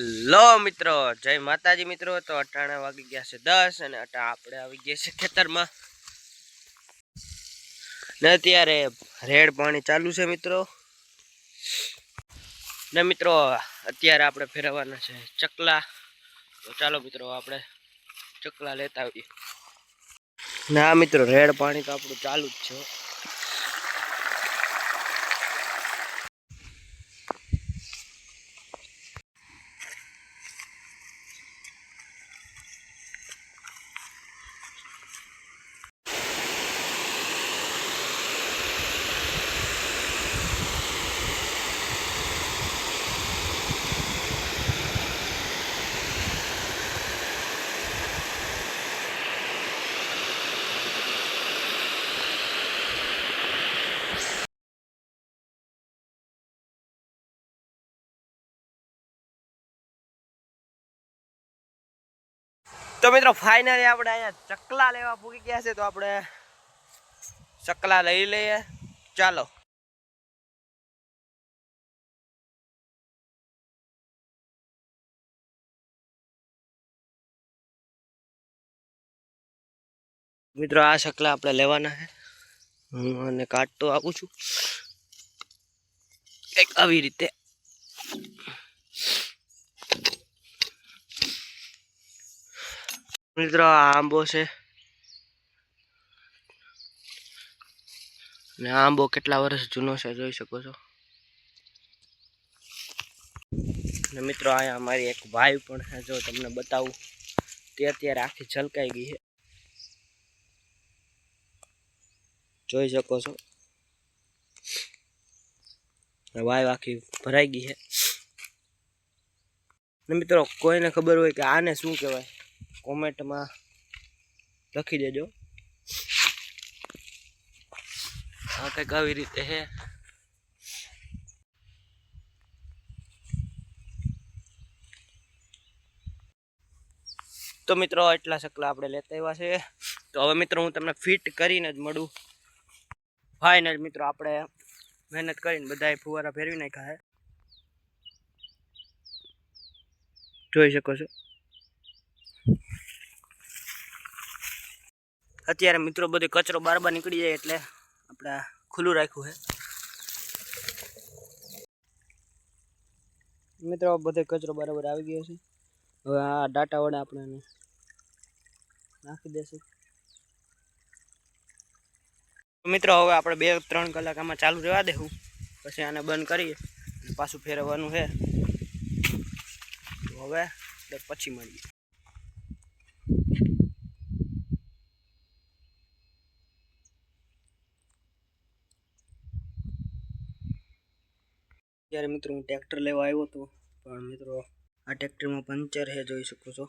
લો મિત્રો, જય માતાજી મિત્રો. તો અટાણા વાગી ગયા છે દસ અને અટા આપણે આવી ગયા છે ખેતરમાં. ને અત્યારે રેડ પાણી ચાલુ છે મિત્રો. ને મિત્રો, અત્યારે આપણે ફેરવવાના છે ચકલા. ચાલો મિત્રો, આપણે ચકલા લેતા આવીએ. ના મિત્રો, રેડ પાણી તો આપણું ચાલુ જ છે. તો મિત્રો ફાઇનલી આપણે અહીંયા ચકલા લેવા પૂકી ગયા છે, તો આપણે ચકલા લઈ લઈએ. ચાલો. મિત્રો, આ ચકલા આપણે લેવાના છે. હું અને કાઢતો આપું છું. કંઈક આવી રીતે મિત્રો, આ આંબો છે. ને આંબો કેટલા વર્ષ જૂનો છે, જોઈ શકો છો. ને મિત્રો અહીંયા અમારી એક ભાઈ પણ છે, જો તમને બતાવું. તે અત્યારે આખી છલકાઈ ગઈ છે. જોઈ શકો છો. વાય આખી ભરાઈ ગઈ છે. ને મિત્રો, કોઈને ખબર હોય કે આને શું કહેવાય? કોમેન્ટમાં લખી દેજો. આ કંઈક આવી રીતે છે તો મિત્રો એટલા શકલા આપણે લેતા આવ્યા છે. તો હવે મિત્રો હું તમને ફિટ કરીને જ મળું. ફાઇનલ મિત્રો આપણે મહેનત કરીને બધાએ ફુવારા ફેરવી નાખ્યા છે. જોઈ શકો છો. અત્યારે મિત્રો બધો કચરો બાર બાર નીકળી જાય એટલે આપણે ખુલ્લું રાખ્યું છે. મિત્રો બધો કચરો બરાબર આવી ગયો છે. હવે આ ડાટા વડે આપણે નાખી દેશું. મિત્રો, હવે આપણે બે ત્રણ કલાક આમાં ચાલુ રહેવા દેવું. પછી આને બંધ કરીએ પાછું ફેરવવાનું છે. હવે, પછી મળીએ. ત્યારે મિત્રો હું ટ્રેક્ટર લેવા આવ્યો હતો. પણ મિત્રો, આ ટ્રેક્ટરમાં પંચર છે, જોઈ શકો છો.